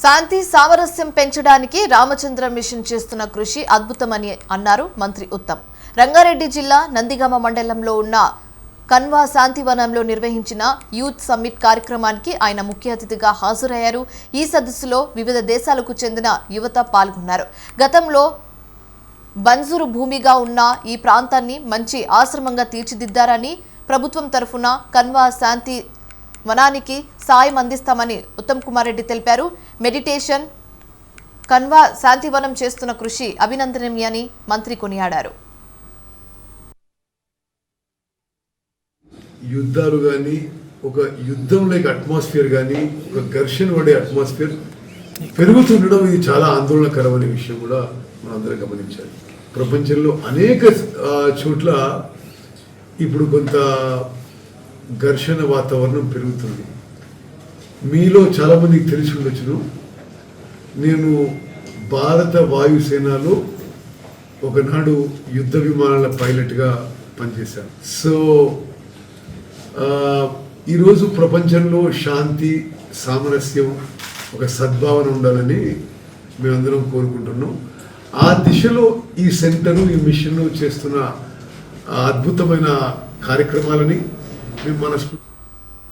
శాంతి సామరస్యం పెంచడానికి రామచంద్ర మిషన్ చేస్తున్న కృషి అద్భుతమని అన్నారు మంత్రి ఉత్తమ్. రంగారెడ్డి జిల్లా నందిగామ మండలంలో ఉన్న కన్వా శాంతివనంలో నిర్వహించిన యూత్ సమ్మిట్ కార్యక్రమానికి ఆయన ముఖ్య అతిథిగా హాజరయ్యారు. ఈ సదస్సులో వివిధ దేశాలకు చెందిన యువత పాల్గొన్నారు. గతంలో బంజరు భూమిగా ఉన్న ఈ ప్రాంతాన్ని మంచి ఆశ్రమంగా తీర్చిదిద్దారని ప్రభుత్వం తరఫున కన్వా శాంతి వనానికి సాయం అందిస్తామని ఉత్తమ్ కుమార్ రెడ్డి తెలిపారు. మెడిటేషన్ కన్వా శాంతివనం చేస్తున్న కృషి అభినందనీయని మంత్రి కొనియాడారు. యుద్ధాలు కానీ ఒక యుద్ధం లేక అట్మాస్ఫియర్ కానీ ఒక ఘర్షణ పడే అట్మాస్ఫియర్ పెరుగుతుండడం ఇది చాలా ఆందోళనకరమైన విషయం కూడా మనందరం గమనించాలి. ప్రపంచంలో అనేక చోట్ల ఇప్పుడు కొంత ఘర్షణ వాతావరణం పెరుగుతుంది. మీలో చాలామందికి తెలిసి ఉండొచ్చును నేను భారత వాయుసేనలో ఒకనాడు యుద్ధ విమానాల పైలట్గా పనిచేశాను. సో ఈరోజు ప్రపంచంలో శాంతి సామరస్యం ఒక సద్భావన ఉండాలని మేమందరం కోరుకుంటున్నాం. ఆ దిశలో ఈ సెంటరు ఈ మిషన్ చేస్తున్న అద్భుతమైన కార్యక్రమాలని మేము మనస్ఫూ